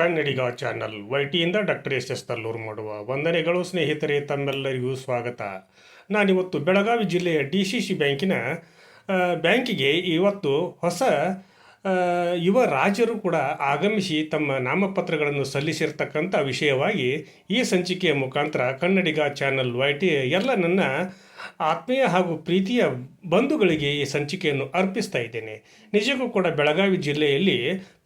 ಕನ್ನಡಿಗ channel ವೈಟಿಯಿಂದ doctor S S Tallur ಮಾಡುವ ವಂದನೆಗಳು, ಸ್ನೇಹಿತರೆ, ತಮ್ಮೆಲ್ಲರಿಗೂ ಸ್ವಾಗತ. ನಾನಿವತ್ತು ಬೆಳಗಾವಿ ಜಿಲ್ಲೆಯ ಡಿ ಸಿ ಸಿ ಬ್ಯಾಂಕಿನ ಬ್ಯಾಂಕಿಗೆ ಇವತ್ತು ಹೊಸ ಯುವ ರಾಜರು ಕೂಡ ಆಗಮಿಸಿ ತಮ್ಮ ನಾಮಪತ್ರಗಳನ್ನು ಸಲ್ಲಿಸಿರ್ತಕ್ಕಂಥ ವಿಷಯವಾಗಿ ಈ ಸಂಚಿಕೆಯ ಮುಖಾಂತರ ಕನ್ನಡಿಗ ಚಾನಲ್ ವೈಟಿ ಎಲ್ಲ ನನ್ನ ಆತ್ಮೀಯ ಹಾಗೂ ಪ್ರೀತಿಯ ಬಂಧುಗಳಿಗೆ ಈ ಸಂಚಿಕೆಯನ್ನು ಅರ್ಪಿಸ್ತಾ ಇದ್ದೇನೆ. ನಿಜಕ್ಕೂ ಕೂಡ ಬೆಳಗಾವಿ ಜಿಲ್ಲೆಯಲ್ಲಿ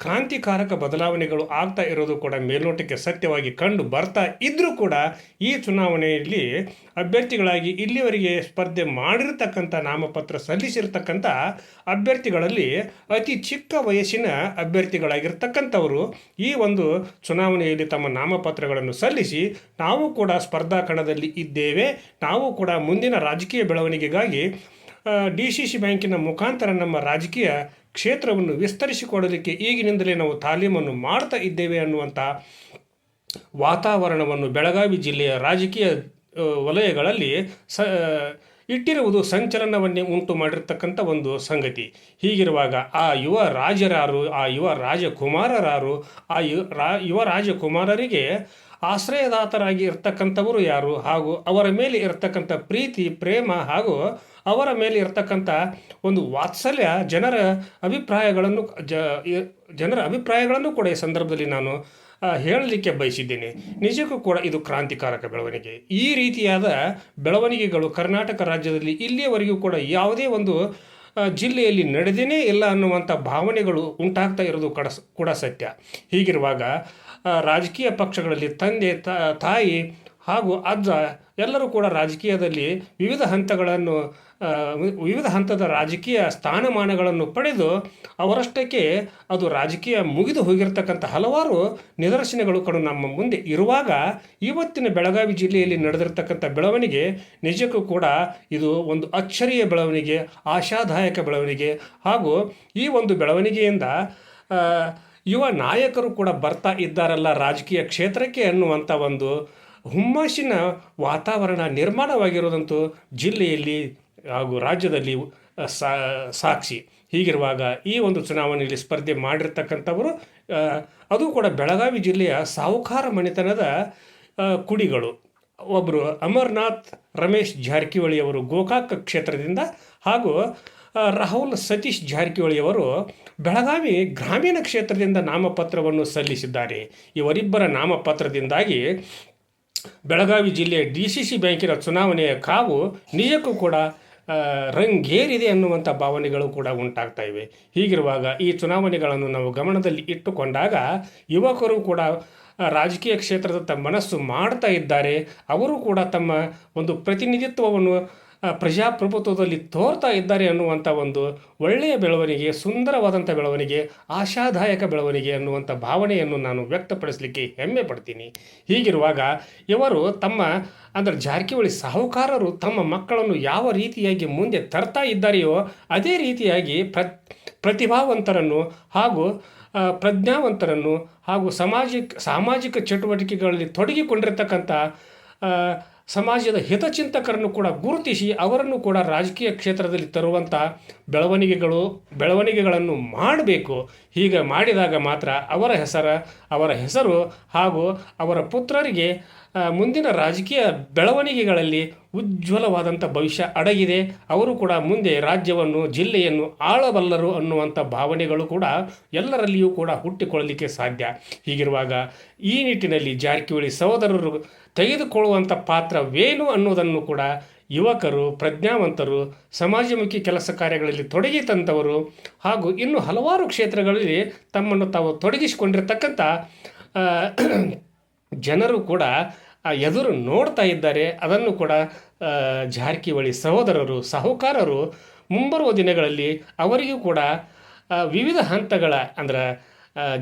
ಕ್ರಾಂತಿಕಾರಕ ಬದಲಾವಣೆಗಳು ಆಗ್ತಾ ಇರೋದು ಕೂಡ ಮೇಲ್ನೋಟಕ್ಕೆ ಸತ್ಯವಾಗಿ ಕಂಡು ಬರ್ತಾ ಇದ್ರೂ ಕೂಡ ಈ ಚುನಾವಣೆಯಲ್ಲಿ ಅಭ್ಯರ್ಥಿಗಳಾಗಿ ಇಲ್ಲಿವರೆಗೆ ಸ್ಪರ್ಧೆ ಮಾಡಿರ್ತಕ್ಕಂಥ ನಾಮಪತ್ರ ಸಲ್ಲಿಸಿರ್ತಕ್ಕಂಥ ಅಭ್ಯರ್ಥಿಗಳಲ್ಲಿ ಅತಿ ಚಿಕ್ಕ ವಯಸ್ಸಿನ ಅಭ್ಯರ್ಥಿಗಳಾಗಿರ್ತಕ್ಕಂಥವರು ಈ ಒಂದು ಚುನಾವಣೆಯಲ್ಲಿ ತಮ್ಮ ನಾಮಪತ್ರಗಳನ್ನು ಸಲ್ಲಿಸಿ ನಾವು ಕೂಡ ಸ್ಪರ್ಧಾ ಕಣದಲ್ಲಿ ಇದ್ದೇವೆ. ನಾವು ಕೂಡ ಮುಂದಿನ ರಾಜಕೀಯ ಬೆಳವಣಿಗೆಗಾಗಿ ಡಿ ಸಿ ಸಿ ಬ್ಯಾಂಕಿನ ಮುಖಾಂತರ ನಮ್ಮ ರಾಜಕೀಯ ಕ್ಷೇತ್ರವನ್ನು ವಿಸ್ತರಿಸಿಕೊಡಲಿಕ್ಕೆ ಈಗಿನಿಂದಲೇ ನಾವು ತಾಲೀಮನ್ನು ಮಾಡ್ತಾ ಇದ್ದೇವೆ ಅನ್ನುವಂಥ ವಾತಾವರಣವನ್ನು ಬೆಳಗಾವಿ ಜಿಲ್ಲೆಯ ರಾಜಕೀಯ ವಲಯಗಳಲ್ಲಿ ಸ ಇಟ್ಟಿರುವುದು ಸಂಚಲನವನ್ನೇ ಉಂಟು ಮಾಡಿರ್ತಕ್ಕಂಥ ಒಂದು ಸಂಗತಿ. ಹೀಗಿರುವಾಗ ಆ ಯುವ ರಾಜರಾರು, ಆ ಯುವ ರಾಜಕುಮಾರರಾರು, ಆ ಯು, ರಾ, ಯುವ ರಾಜಕುಮಾರರಿಗೆ ಆಶ್ರಯದಾತರಾಗಿ ಇರ್ತಕ್ಕಂಥವರು ಯಾರು? ಹಾಗೂ ಅವರ ಮೇಲೆ ಇರತಕ್ಕಂಥ ಪ್ರೀತಿ, ಪ್ರೇಮ ಹಾಗೂ ಅವರ ಮೇಲೆ ಇರತಕ್ಕಂಥ ಒಂದು ವಾತ್ಸಲ್ಯ, ಜನರ ಅಭಿಪ್ರಾಯಗಳನ್ನು ಜನರ ಅಭಿಪ್ರಾಯಗಳನ್ನು ಕೂಡ ಈ ಸಂದರ್ಭದಲ್ಲಿ ನಾನು ಹೇಳಲಿಕ್ಕೆ ಬಯಸಿದ್ದೇನೆ. ನಿಜಕ್ಕೂ ಕೂಡ ಇದು ಕ್ರಾಂತಿಕಾರಕ ಬೆಳವಣಿಗೆ. ಈ ರೀತಿಯಾದ ಬೆಳವಣಿಗೆಗಳು ಕರ್ನಾಟಕ ರಾಜ್ಯದಲ್ಲಿ ಇಲ್ಲಿಯವರೆಗೂ ಕೂಡ ಯಾವುದೇ ಒಂದು ಜಿಲ್ಲೆಯಲ್ಲಿ ನಡೆದೇನೇ ಇಲ್ಲ ಅನ್ನುವಂಥ ಭಾವನೆಗಳು ಉಂಟಾಗ್ತಾ ಇರೋದು ಕಡ, ಕೂಡ ಸತ್ಯ. ಹೀಗಿರುವಾಗ ರಾಜಕೀಯ ಪಕ್ಷಗಳಲ್ಲಿ ತಂದೆ ತಾಯಿ ಹಾಗೂ ಅಜ್ಜ ಎಲ್ಲರೂ ಕೂಡ ರಾಜಕೀಯದಲ್ಲಿ ವಿವಿಧ ಹಂತಗಳನ್ನು ವಿವಿಧ ಹಂತದ ರಾಜಕೀಯ ಸ್ಥಾನಮಾನಗಳನ್ನು ಪಡೆದು ಅವರಷ್ಟಕ್ಕೆ ಅದು ರಾಜಕೀಯ ಮುಗಿದು ಹೋಗಿರ್ತಕ್ಕಂಥ ಹಲವಾರು ನಿದರ್ಶನಗಳು ಕಡು ನಮ್ಮ ಮುಂದೆ. ಇರುವಾಗ ಇವತ್ತಿನ ಬೆಳಗಾವಿ ಜಿಲ್ಲೆಯಲ್ಲಿ ನಡೆದಿರ್ತಕ್ಕಂಥ ಬೆಳವಣಿಗೆ ನಿಜಕ್ಕೂ ಕೂಡ ಇದು ಒಂದು ಅಚ್ಚರಿಯ ಬೆಳವಣಿಗೆ, ಆಶಾದಾಯಕ ಬೆಳವಣಿಗೆ. ಹಾಗೂ ಈ ಒಂದು ಬೆಳವಣಿಗೆಯಿಂದ ಯುವ ನಾಯಕರು ಕೂಡ ಬರ್ತಾ ಇದ್ದಾರಲ್ಲ ರಾಜಕೀಯ ಕ್ಷೇತ್ರಕ್ಕೆ ಅನ್ನುವಂಥ ಒಂದು ಹುಮ್ಮಸ್ಸಿನ ವಾತಾವರಣ ನಿರ್ಮಾಣವಾಗಿರೋದಂತೂ ಜಿಲ್ಲೆಯಲ್ಲಿ ಹಾಗೂ ರಾಜ್ಯದಲ್ಲಿ ಸಾಕ್ಷಿ. ಹೀಗಿರುವಾಗ ಈ ಒಂದು ಚುನಾವಣೆಯಲ್ಲಿ ಸ್ಪರ್ಧೆ ಮಾಡಿರ್ತಕ್ಕಂಥವರು ಅದು ಕೂಡ ಬೆಳಗಾವಿ ಜಿಲ್ಲೆಯ ಸಾಹುಕಾರ ಮನೆತನದ ಕುಡಿಗಳು. ಒಬ್ಬರು ಅಮರ್ನಾಥ್, ರಮೇಶ್ ಜಾರಕಿಹೊಳಿಯವರು ಗೋಕಾಕ್ ಕ್ಷೇತ್ರದಿಂದ ಹಾಗೂ ರಾಹುಲ್ ಸತೀಶ್ ಜಾರಕಿಹೊಳಿಯವರು ಬೆಳಗಾವಿ ಗ್ರಾಮೀಣ ಕ್ಷೇತ್ರದಿಂದ ನಾಮಪತ್ರವನ್ನು ಸಲ್ಲಿಸಿದ್ದಾರೆ. ಇವರಿಬ್ಬರ ನಾಮಪತ್ರದಿಂದಾಗಿ ಬೆಳಗಾವಿ ಜಿಲ್ಲೆಯ ಡಿ ಸಿ ಸಿ ಬ್ಯಾಂಕಿನ ಚುನಾವಣೆಯ ಕಾವು ನಿಜಕ್ಕೂ ಕೂಡ ರಂಗೇರಿದೆ ಅನ್ನುವಂಥ ಭಾವನೆಗಳು ಕೂಡ ಉಂಟಾಗ್ತಾ ಇವೆ. ಹೀಗಿರುವಾಗ ಈ ಚುನಾವಣೆಗಳನ್ನು ನಾವು ಗಮನದಲ್ಲಿ ಇಟ್ಟುಕೊಂಡಾಗ ಯುವಕರು ಕೂಡ ರಾಜಕೀಯ ಕ್ಷೇತ್ರದತ್ತ ಮನಸ್ಸು ಮಾಡ್ತಾ ಇದ್ದಾರೆ. ಅವರು ಕೂಡ ತಮ್ಮ ಒಂದು ಪ್ರತಿನಿಧಿತ್ವವನ್ನು ಪ್ರಜಾಪ್ರಭುತ್ವದಲ್ಲಿ ತೋರ್ತಾ ಇದ್ದಾರೆ ಅನ್ನುವಂಥ ಒಂದು ಒಳ್ಳೆಯ ಬೆಳವಣಿಗೆ ಸುಂದರವಾದಂಥ ಬೆಳವಣಿಗೆ, ಆಶಾದಾಯಕ ಬೆಳವಣಿಗೆ ಅನ್ನುವಂಥ ಭಾವನೆಯನ್ನು ನಾನು ವ್ಯಕ್ತಪಡಿಸಲಿಕ್ಕೆ ಹೆಮ್ಮೆ ಪಡ್ತೀನಿ. ಹೀಗಿರುವಾಗ ಇವರು ತಮ್ಮ ಅಂದರೆ ಜಾರಕಿಹೊಳಿ ಸಾಹುಕಾರರು ತಮ್ಮ ಮಕ್ಕಳನ್ನು ಯಾವ ರೀತಿಯಾಗಿ ಮುಂದೆ ತರ್ತಾ ಇದ್ದಾರೆಯೋ ಅದೇ ರೀತಿಯಾಗಿ ಪ್ರ ಪ್ರತಿಭಾವಂತರನ್ನು ಹಾಗೂ ಪ್ರಜ್ಞಾವಂತರನ್ನು ಹಾಗೂ ಸಾಮಾಜಿಕ ಸಾಮಾಜಿಕ ಚಟುವಟಿಕೆಗಳಲ್ಲಿ ತೊಡಗಿಕೊಂಡಿರ್ತಕ್ಕಂಥ ಸಮಾಜದ ಹಿತಚಿಂತಕರನ್ನು ಕೂಡ ಗುರುತಿಸಿ ಅವರನ್ನು ಕೂಡ ರಾಜಕೀಯ ಕ್ಷೇತ್ರದಲ್ಲಿ ತರುವಂಥ ಬೆಳವಣಿಗೆಗಳು ಬೆಳವಣಿಗೆಗಳನ್ನು ಮಾಡಬೇಕು. ಹೀಗೆ ಮಾಡಿದಾಗ ಮಾತ್ರ ಅವರ ಹೆಸರ, ಅವರ ಹೆಸರು ಹಾಗೂ ಅವರ ಪುತ್ರರಿಗೆ ಮುಂದಿನ ರಾಜಕೀಯ ಬೆಳವಣಿಗೆಗಳಲ್ಲಿ ಉಜ್ವಲವಾದಂಥ ಭವಿಷ್ಯ ಅಡಗಿದೆ. ಅವರು ಕೂಡ ಮುಂದೆ ರಾಜ್ಯವನ್ನು, ಜಿಲ್ಲೆಯನ್ನು ಆಳಬಲ್ಲರು ಅನ್ನುವಂಥ ಭಾವನೆಗಳು ಕೂಡ ಎಲ್ಲರಲ್ಲಿಯೂ ಕೂಡ ಹುಟ್ಟಿಕೊಳ್ಳಲಿಕ್ಕೆ ಸಾಧ್ಯ. ಹೀಗಿರುವಾಗ ಈ ನಿಟ್ಟಿನಲ್ಲಿ ಜಾರಕಿಹೊಳಿ ಸಹೋದರರು ತೆಗೆದುಕೊಳ್ಳುವಂಥ ಪಾತ್ರವೇನು ಅನ್ನೋದನ್ನು ಕೂಡ ಯುವಕರು, ಪ್ರಜ್ಞಾವಂತರು, ಸಮಾಜಮುಖಿ ಕೆಲಸ ಕಾರ್ಯಗಳಲ್ಲಿ ತೊಡಗಿ ತಂದವರು ಹಾಗೂ ಇನ್ನು ಹಲವಾರು ಕ್ಷೇತ್ರಗಳಲ್ಲಿ ತಮ್ಮನ್ನು ತಾವು ತೊಡಗಿಸಿಕೊಂಡಿರ್ತಕ್ಕಂಥ ಜನರು ಕೂಡ ಎದುರು ನೋಡ್ತಾ ಇದ್ದಾರೆ. ಅದನ್ನು ಕೂಡ ಜಾರಕಿಹೊಳಿ ಸಹೋದರರು, ಸಾಹುಕಾರರು ಮುಂಬರುವ ದಿನಗಳಲ್ಲಿ ಅವರಿಗೂ ಕೂಡ ವಿವಿಧ ಹಂತಗಳ ಅಂದ್ರೆ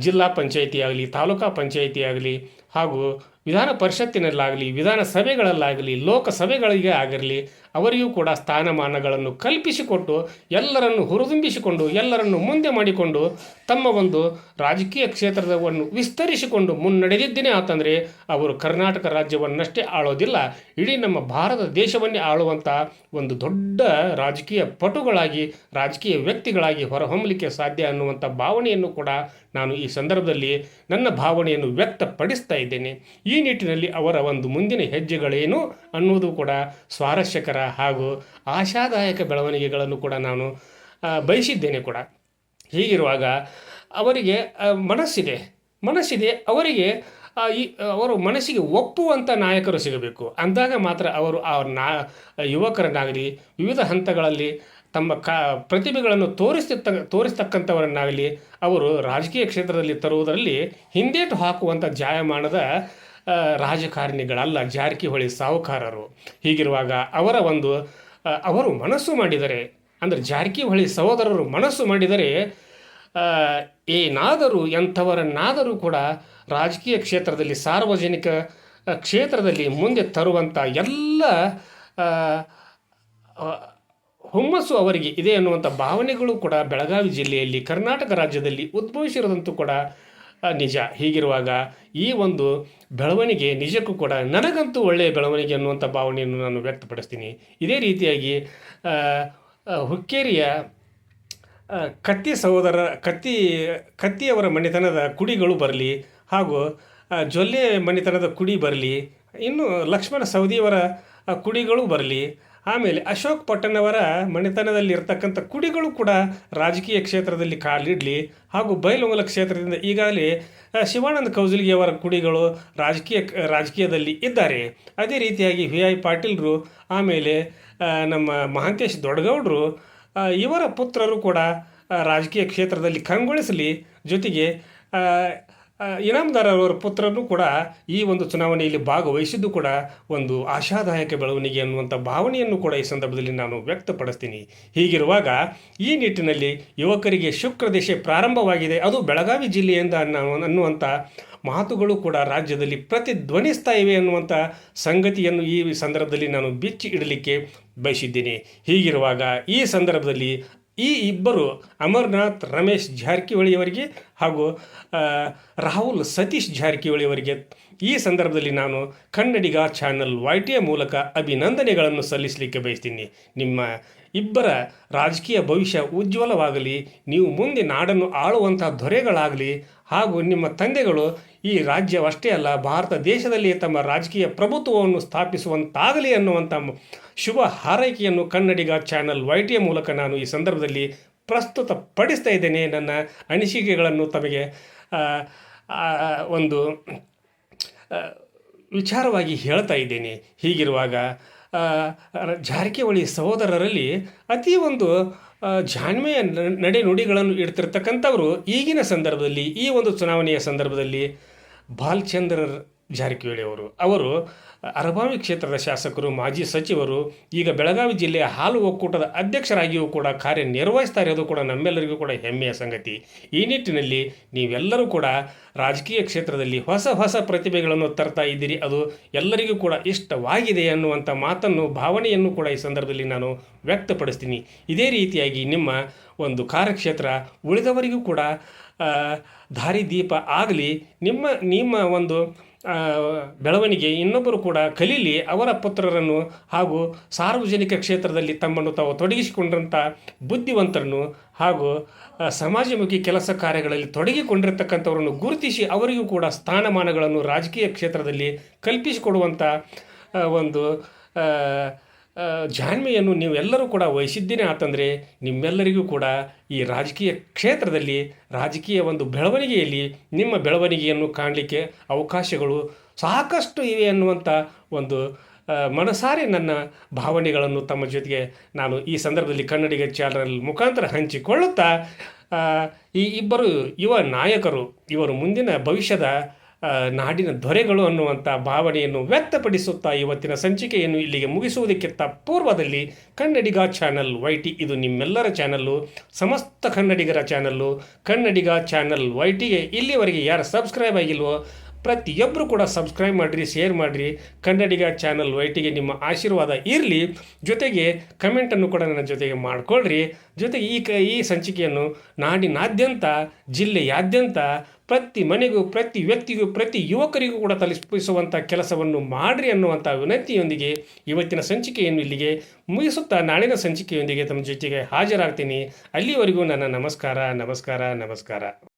ಜಿಲ್ಲಾ ಪಂಚಾಯಿತಿ ಆಗಲಿ ತಾಲೂಕಾ ಪಂಚಾಯಿತಿ ಆಗಲಿ ಹಾಗೂ ವಿಧಾನ ಪರಿಷತ್ತಿನಲ್ಲಾಗಲಿ ವಿಧಾನಸಭೆಗಳಲ್ಲಾಗಲಿ ಲೋಕಸಭೆಗಳಿಗೆ ಆಗಿರಲಿ, ಅವರಿಗೂ ಕೂಡ ಸ್ಥಾನಮಾನಗಳನ್ನು ಕಲ್ಪಿಸಿಕೊಟ್ಟು, ಎಲ್ಲರನ್ನು ಹುರಿದುಂಬಿಸಿಕೊಂಡು, ಎಲ್ಲರನ್ನು ಮುಂದೆ ಮಾಡಿಕೊಂಡು, ತಮ್ಮ ಒಂದು ರಾಜಕೀಯ ಕ್ಷೇತ್ರವನ್ನು ವಿಸ್ತರಿಸಿಕೊಂಡು ಮುನ್ನಡೆದಿದ್ದೇನೆ ಆತಂದರೆ ಅವರು ಕರ್ನಾಟಕ ರಾಜ್ಯವನ್ನಷ್ಟೇ ಆಳೋದಿಲ್ಲ. ಇಡೀ ನಮ್ಮ ಭಾರತ ದೇಶವನ್ನೇ ಆಳುವಂಥ ಒಂದು ದೊಡ್ಡ ರಾಜಕೀಯ ಪಟುಗಳಾಗಿ, ರಾಜಕೀಯ ವ್ಯಕ್ತಿಗಳಾಗಿ ಹೊರಹೊಮ್ಮಲಿಕ್ಕೆ ಸಾಧ್ಯ ಅನ್ನುವಂಥ ಭಾವನೆಯನ್ನು ಕೂಡ ನಾನು ಈ ಸಂದರ್ಭದಲ್ಲಿ ನನ್ನ ಭಾವನೆಯನ್ನು ವ್ಯಕ್ತಪಡಿಸ್ತಾ ಇದ್ದೇನೆ. ನಿಟ್ಟಿನಲ್ಲಿ ಅವರ ಒಂದು ಮುಂದಿನ ಹೆಜ್ಜೆಗಳೇನು ಅನ್ನೋದು ಕೂಡ ಸ್ವಾರಸ್ಯಕರ ಹಾಗೂ ಆಶಾದಾಯಕ ಬೆಳವಣಿಗೆಗಳನ್ನು ಕೂಡ ನಾನು ಬಯಸಿದ್ದೇನೆ ಕೂಡ. ಹೀಗಿರುವಾಗ ಅವರಿಗೆ ಮನಸ್ಸಿದೆ. ಮನಸ್ಸಿದೆ ಅವರಿಗೆ ಈ, ಅವರು ಮನಸ್ಸಿಗೆ ಒಪ್ಪುವಂಥ ನಾಯಕರು ಸಿಗಬೇಕು. ಅಂದಾಗ ಮಾತ್ರ ಅವರು ಆ ನಾ, ಯುವಕರನ್ನಾಗಲಿ, ವಿವಿಧ ಹಂತಗಳಲ್ಲಿ ತಮ್ಮ ಕ, ಪ್ರತಿಭೆಗಳನ್ನು ತೋರಿಸ್ತಿತ್ತ ತೋರಿಸ್ತಕ್ಕಂಥವರನ್ನಾಗಲಿ ಅವರು ರಾಜಕೀಯ ಕ್ಷೇತ್ರದಲ್ಲಿ ತರುವುದರಲ್ಲಿ ಹಿಂದೇಟು ಹಾಕುವಂಥ ಜಾಯಮಾನದ ರಾಜಕಾರಣಿಗಳಲ್ಲ, ಜಾರಕಿಹೊಳಿ ಸಾಹುಕಾರರು. ಹೀಗಿರುವಾಗ ಅವರ ಒಂದು ಅವರು ಮನಸ್ಸು ಮಾಡಿದರೆ, ಅಂದರೆ ಜಾರಕಿಹೊಳಿ ಸಹೋದರರು ಮನಸ್ಸು ಮಾಡಿದರೆ ಏನಾದರೂ ಎಂಥವರನ್ನಾದರೂ ಕೂಡ ರಾಜಕೀಯ ಕ್ಷೇತ್ರದಲ್ಲಿ, ಸಾರ್ವಜನಿಕ ಕ್ಷೇತ್ರದಲ್ಲಿ ಮುಂದೆ ತರುವಂಥ ಎಲ್ಲ ಹುಮ್ಮಸ್ಸು ಅವರಿಗೆ ಇದೆ ಅನ್ನುವಂಥ ಭಾವನೆಗಳು ಕೂಡ ಬೆಳಗಾವಿ ಜಿಲ್ಲೆಯಲ್ಲಿ, ಕರ್ನಾಟಕ ರಾಜ್ಯದಲ್ಲಿ ಉದ್ಭವಿಸಿರೋದಂತೂ ಕೂಡ ನಿಜ. ಹೀಗಿರುವಾಗ ಈ ಒಂದು ಬೆಳವಣಿಗೆ ನಿಜಕ್ಕೂ ಕೂಡ ನನಗಂತೂ ಒಳ್ಳೆಯ ಬೆಳವಣಿಗೆ ಅನ್ನುವಂಥ ಭಾವನೆಯನ್ನು ನಾನು ವ್ಯಕ್ತಪಡಿಸ್ತೀನಿ. ಇದೇ ರೀತಿಯಾಗಿ ಹುಕ್ಕೇರಿಯ ಕತ್ತಿ ಸಹೋದರ, ಕತ್ತಿ, ಕತ್ತಿಯವರ ಮನೆತನದ ಕುಡಿಗಳು ಬರಲಿ ಹಾಗೂ ಜೊಲ್ಲೆ ಮನೆತನದ ಕುಡಿ ಬರಲಿ, ಇನ್ನು ಲಕ್ಷ್ಮಣ ಸವದಿಯವರ ಕುಡಿಗಳು ಬರಲಿ ಆಮೇಲೆ ಅಶೋಕ್ ಪಟ್ಟಣವರ ಮನೆತನದಲ್ಲಿ ಇರತಕ್ಕಂಥ ಕುಡಿಗಳು ಕೂಡ ರಾಜಕೀಯ ಕ್ಷೇತ್ರದಲ್ಲಿ ಕಾಲಿಡಲಿ ಹಾಗೂ ಬೈಲೊಂಗಲ ಕ್ಷೇತ್ರದಿಂದ ಈಗಾಗಲೇ ಶಿವಾನಂದ ಕೌಜಲ್ಗಿಯವರ ಕುಡಿಗಳು ರಾಜಕೀಯ, ರಾಜಕೀಯದಲ್ಲಿ ಇದ್ದಾರೆ. ಅದೇ ರೀತಿಯಾಗಿ ವಿ ಐ ಪಾಟೀಲ್ರು, ಆಮೇಲೆ ನಮ್ಮ ಮಹಾಂತೇಶ್ ದೊಡ್ಡಗೌಡರು ಇವರ ಪುತ್ರರು ಕೂಡ ರಾಜಕೀಯ ಕ್ಷೇತ್ರದಲ್ಲಿ ಕಂಗೊಳಿಸಲಿ ಜೊತೆಗೆ ಅವರ ಪುತ್ರರು ಕೂಡ ಈ ಒಂದು ಚುನಾವಣೆಯಲ್ಲಿ ಭಾಗವಹಿಸಿದ್ದು ಕೂಡ ಒಂದು ಆಶಾದಾಯಕ ಬೆಳವಣಿಗೆ ಅನ್ನುವಂಥ ಭಾವನೆಯನ್ನು ಕೂಡ ಈ ಸಂದರ್ಭದಲ್ಲಿ ನಾನು ವ್ಯಕ್ತಪಡಿಸ್ತೀನಿ. ಹೀಗಿರುವಾಗ ಈ ನಿಟ್ಟಿನಲ್ಲಿ ಯುವಕರಿಗೆ ಶುಕ್ರ ದಿಶೆ ಪ್ರಾರಂಭವಾಗಿದೆ. ಅದು ಬೆಳಗಾವಿ ಜಿಲ್ಲೆಯಿಂದ ಅನ್ನೋ ಅನ್ನುವಂಥ ಮಾತುಗಳು ಕೂಡ ರಾಜ್ಯದಲ್ಲಿ ಪ್ರತಿಧ್ವನಿಸ್ತಾ ಇವೆ ಅನ್ನುವಂಥ ಸಂಗತಿಯನ್ನು ಈ ಸಂದರ್ಭದಲ್ಲಿ ನಾನು ಬಿಚ್ಚಿ ಇಡಲಿಕ್ಕೆ ಬಯಸಿದ್ದೇನೆ. ಹೀಗಿರುವಾಗ ಈ ಸಂದರ್ಭದಲ್ಲಿ ಈ ಇಬ್ಬರು ಅಮರ್ನಾಥ್, ರಮೇಶ್ ಜಾರಕಿಹೊಳಿಯವರಿಗೆ ಹಾಗೂ ರಾಹುಲ್ ಸತೀಶ್ ಜಾರಕಿಹೊಳಿಯವರಿಗೆ ಈ ಸಂದರ್ಭದಲ್ಲಿ ನಾನು ಕನ್ನಡಿಗ ಚಾನಲ್ ವೈ ಟಿಯ ಮೂಲಕ ಅಭಿನಂದನೆಗಳನ್ನು ಸಲ್ಲಿಸಲಿಕ್ಕೆ ಬಯಸ್ತೀನಿ. ನಿಮ್ಮ ಇಬ್ಬರ ರಾಜಕೀಯ ಭವಿಷ್ಯ ಉಜ್ವಲವಾಗಲಿ, ನೀವು ಮುಂದೆ ನಾಡನ್ನು ಆಳುವಂಥ ದೊರೆಗಳಾಗಲಿ ಹಾಗೂ ನಿಮ್ಮ ತಂದೆಗಳು ಈ ರಾಜ್ಯವಷ್ಟೇ ಅಲ್ಲ, ಭಾರತ ದೇಶದಲ್ಲಿ ತಮ್ಮ ರಾಜಕೀಯ ಪ್ರಭುತ್ವವನ್ನು ಸ್ಥಾಪಿಸುವಂತಾಗಲಿ ಅನ್ನುವಂಥ ಶುಭ ಹಾರೈಕೆಯನ್ನು ಕನ್ನಡಿಗ ಚಾನಲ್ ವೈ ಟಿಯ ಮೂಲಕ ನಾನು ಈ ಸಂದರ್ಭದಲ್ಲಿ ಪ್ರಸ್ತುತ ಪಡಿಸ್ತಾ ಇದ್ದೇನೆ. ನನ್ನ ಅನಿಸಿಕೆಗಳನ್ನು ತಮಗೆ ಒಂದು ವಿಚಾರವಾಗಿ ಹೇಳ್ತಾ ಇದ್ದೇನೆ. ಹೀಗಿರುವಾಗ ಜಾರಕಿಹೊಳಿ ಸಹೋದರರಲ್ಲಿ ಅತಿ ಒಂದು ಜಾಣ್ಮೆಯ ನ- ನಡೆ ನುಡಿಗಳನ್ನು ಇಡ್ತಿರ್ತಕ್ಕಂಥವರು ಈಗಿನ ಸಂದರ್ಭದಲ್ಲಿ, ಈ ಒಂದು ಚುನಾವಣೆಯ ಸಂದರ್ಭದಲ್ಲಿ ಬಾಲಚಂದ್ರ ಜಾರಕಿಹೊಳಿ ಅವರು ಅವರು ಅರಬಾವಿ ಕ್ಷೇತ್ರದ ಶಾಸಕರು, ಮಾಜಿ ಸಚಿವರು, ಈಗ ಬೆಳಗಾವಿ ಜಿಲ್ಲೆಯ ಹಾಲು ಒಕ್ಕೂಟದ ಅಧ್ಯಕ್ಷರಾಗಿಯೂ ಕೂಡ ಕಾರ್ಯನಿರ್ವಹಿಸ್ತಾ ಇರೋದು ಕೂಡ ನಮ್ಮೆಲ್ಲರಿಗೂ ಕೂಡ ಹೆಮ್ಮೆಯ ಸಂಗತಿ. ಈ ನಿಟ್ಟಿನಲ್ಲಿ ನೀವೆಲ್ಲರೂ ಕೂಡ ರಾಜಕೀಯ ಕ್ಷೇತ್ರದಲ್ಲಿ ಹೊಸ ಹೊಸ ಪ್ರತಿಭೆಗಳನ್ನು ತರ್ತಾ ಇದ್ದೀರಿ. ಅದು ಎಲ್ಲರಿಗೂ ಕೂಡ ಇಷ್ಟವಾಗಿದೆ ಅನ್ನುವಂಥ ಮಾತನ್ನು, ಭಾವನೆಯನ್ನು ಕೂಡ ಈ ಸಂದರ್ಭದಲ್ಲಿ ನಾನು ವ್ಯಕ್ತಪಡಿಸ್ತೀನಿ. ಇದೇ ರೀತಿಯಾಗಿ ನಿಮ್ಮ ಒಂದು ಕಾರ್ಯಕ್ಷೇತ್ರ ಉಳಿದವರಿಗೂ ಕೂಡ ದಾರಿದೀಪ ಆಗಲಿ, ನಿಮ್ಮ ನಿಮ್ಮ ಒಂದು ಬೆಳವಣಿಗೆ. ಇನ್ನೊಬ್ಬರು ಕೂಡ ಕಲೀಲಿ ಅವರ ಪುತ್ರರನ್ನು ಹಾಗೂ ಸಾರ್ವಜನಿಕ ಕ್ಷೇತ್ರದಲ್ಲಿ ತಮ್ಮನ್ನು ತಾವು ತೊಡಗಿಸಿಕೊಂಡಂಥ ಬುದ್ಧಿವಂತರನ್ನು ಹಾಗೂ ಸಮಾಜಮುಖಿ ಕೆಲಸ ಕಾರ್ಯಗಳಲ್ಲಿ ತೊಡಗಿಕೊಂಡಿರ್ತಕ್ಕಂಥವರನ್ನು ಗುರುತಿಸಿ ಅವರಿಗೂ ಕೂಡ ಸ್ಥಾನಮಾನಗಳನ್ನು ರಾಜಕೀಯ ಕ್ಷೇತ್ರದಲ್ಲಿ ಕಲ್ಪಿಸಿಕೊಡುವಂಥ ಒಂದು ಜಾಣ್ಮೆಯನ್ನು ನೀವೆಲ್ಲರೂ ಕೂಡ ವಹಿಸಿದ್ದೇನೆ ಆತಂದರೆ ನಿಮ್ಮೆಲ್ಲರಿಗೂ ಕೂಡ ಈ ರಾಜಕೀಯ ಕ್ಷೇತ್ರದಲ್ಲಿ ರಾಜಕೀಯ ಒಂದು ಬೆಳವಣಿಗೆಯಲ್ಲಿ ನಿಮ್ಮ ಬೆಳವಣಿಗೆಯನ್ನು ಕಾಣಲಿಕ್ಕೆ ಅವಕಾಶಗಳು ಸಾಕಷ್ಟು ಇವೆ ಅನ್ನುವಂಥ ಒಂದು ಮನಸಾರೆ ನನ್ನ ಭಾವನೆಗಳನ್ನು ತಮ್ಮ ಜೊತೆಗೆ ನಾನು ಈ ಸಂದರ್ಭದಲ್ಲಿ ಕನ್ನಡಿಗ ಚಾನಲ್ ಮುಖಾಂತರ ಹಂಚಿಕೊಳ್ಳುತ್ತಾ ಈ ಇಬ್ಬರು ಯುವ ನಾಯಕರು, ಇವರು ಮುಂದಿನ ಭವಿಷ್ಯದ ನಾಡಿನ ದೊರೆಗಳು ಅನ್ನುವಂಥ ಭಾವನೆಯನ್ನು ವ್ಯಕ್ತಪಡಿಸುತ್ತಾ ಇವತ್ತಿನ ಸಂಚಿಕೆಯನ್ನು ಇಲ್ಲಿಗೆ ಮುಗಿಸುವುದಕ್ಕಿಂತ ಪೂರ್ವದಲ್ಲಿ ಕನ್ನಡಿಗ ಚಾನಲ್ ವೈ ಟಿ ಇದು ನಿಮ್ಮೆಲ್ಲರ ಚಾನಲ್ಲು, ಸಮಸ್ತ ಕನ್ನಡಿಗರ ಚಾನಲ್ಲು. ಕನ್ನಡಿಗ ಚಾನಲ್ ವೈ ಟಿಗೆ ಇಲ್ಲಿವರೆಗೆ ಯಾರು ಸಬ್ಸ್ಕ್ರೈಬ್ ಆಗಿಲ್ವೋ ಪ್ರತಿಯೊಬ್ಬರು ಕೂಡ ಸಬ್ಸ್ಕ್ರೈಬ್ ಮಾಡಿರಿ ಶೇರ್ ಮಾಡಿರಿ. ಕನ್ನಡಿಗ ಚಾನಲ್ ವೈಟಿಗೆ ನಿಮ್ಮ ಆಶೀರ್ವಾದ ಇರಲಿ. ಜೊತೆಗೆ ಕಮೆಂಟನ್ನು ಕೂಡ ನನ್ನ ಜೊತೆಗೆ ಮಾಡಿಕೊಳ್ಳ್ರಿ ಜೊತೆಗೆ ಈ ಕ ಈ ಸಂಚಿಕೆಯನ್ನು ನಾಡಿನಾದ್ಯಂತ, ಜಿಲ್ಲೆಯಾದ್ಯಂತ ಪ್ರತಿ ಮನೆಗೂ, ಪ್ರತಿ ವ್ಯಕ್ತಿಗೂ, ಪ್ರತಿ ಯುವಕರಿಗೂ ಕೂಡ ತಲುಪಿಸುವಂಥ ಕೆಲಸವನ್ನು ಮಾಡಿರಿ ಅನ್ನುವಂಥ ವಿನಂತಿಯೊಂದಿಗೆ ಇವತ್ತಿನ ಸಂಚಿಕೆಯನ್ನು ಇಲ್ಲಿಗೆ ಮುಗಿಸುತ್ತಾ ನಾಳಿನ ಸಂಚಿಕೆಯೊಂದಿಗೆ ತಮ್ಮ ಜೊತೆಗೆ ಹಾಜರಾಗ್ತೀನಿ. ಅಲ್ಲಿವರೆಗೂ ನನ್ನ ನಮಸ್ಕಾರ ನಮಸ್ಕಾರ ನಮಸ್ಕಾರ.